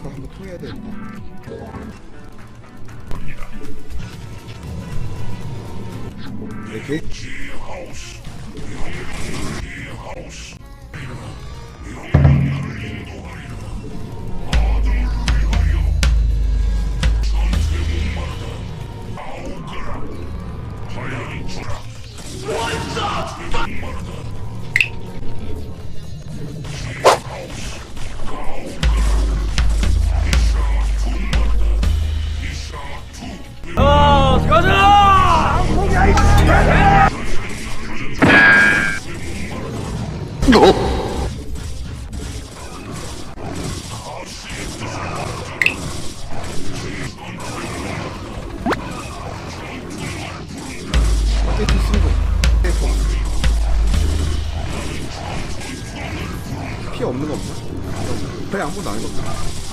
이거 한번 통해야 깨끗이 쓰고. 깨끗. 피 없는 거 없나? 그래 아무것도 안 해봤어.